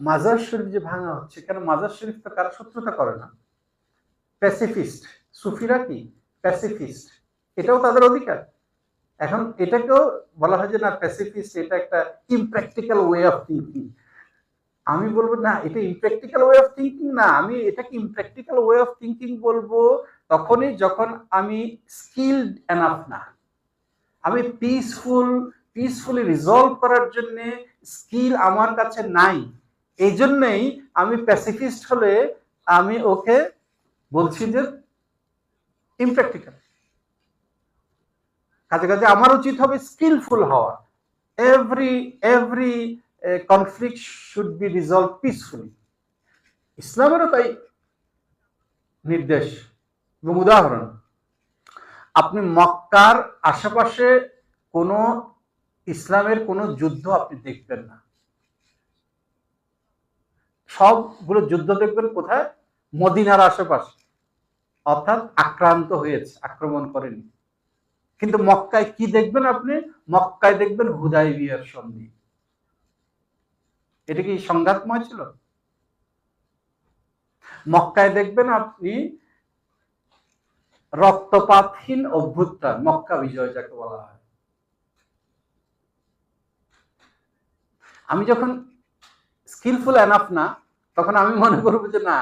মাজার শরীফ যে ভাঙা হচ্ছে, কেন মাজার শরীফ তো কারও শত্রুতা করে না? প্যাসিফিস্ট সুফিরা কি? প্যাসিফিস্ট এটাও তাদের অধিকার। এখন এটাকেও বলা হয় যে, না প্যাসিফিস্ট এটা একটা ইমপ্র্যাকটিক্যাল ওয়ে অফ থিঙ্কিং আমি বলব, না, এটা ইমপ্র্যাকটিক্যাল ওয়ে অফ থিঙ্কিং না। আমি এটাকে ইমপ্র্যাকটিক্যাল ওয়ে অফ থিঙ্কিং বলব তখনই যখন আমি স্কিলড এনাফ না। আমি পিসফুল পিসফুলি রিজলভ করার জন্যে স্কিল আমার কাছে নাই। এই জন্যই আমি প্যাসিফিস্ট হলে আমি ওকে বলছি যে ইমপ্র্যাকটিক্যাল কাজে কাজে আমার উচিত হবে স্কিলফুল হওয়া। Every every conflict should be resolve peacefully ইসলামেরও তাই নির্দেশ এবং উদাহরণ। আপনি মক্কার আশেপাশে কোনো ইসলামের কোনো যুদ্ধ আপনি দেখবেন না। সবগুলো যুদ্ধ দেখবেন কোথায়? মদিনার আশেপাশে। অর্থাৎ আক্রান্ত হয়েছে, আক্রমণ করেনি। কিন্তু মক্কায় কি দেখবেন আপনি? মক্কায় দেখবেন হুদাই বিয়ার সন্ধি। এটা কি সংঘাতময় ছিল? মক্কায় দেখবেন আপনি রক্তপাতহীন অভ্যুত্থান, মক্কা বিজয় যাকে বলা হয়। আমি যখন স্কিলফুল এনাফ না তখন আমি মনে করব যে না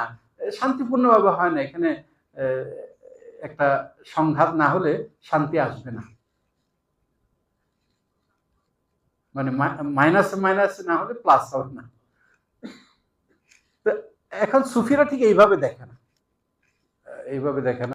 শান্তিপূর্ণভাবে হয় না, এখানে একটা সংঘাত না হলে শান্তি আসবে না। মানে মাইনাস মাইনাস না হলে প্লাস হবে না। এখন সুফিরা ঠিক এইভাবে দেখে না। এইভাবে দেখে না।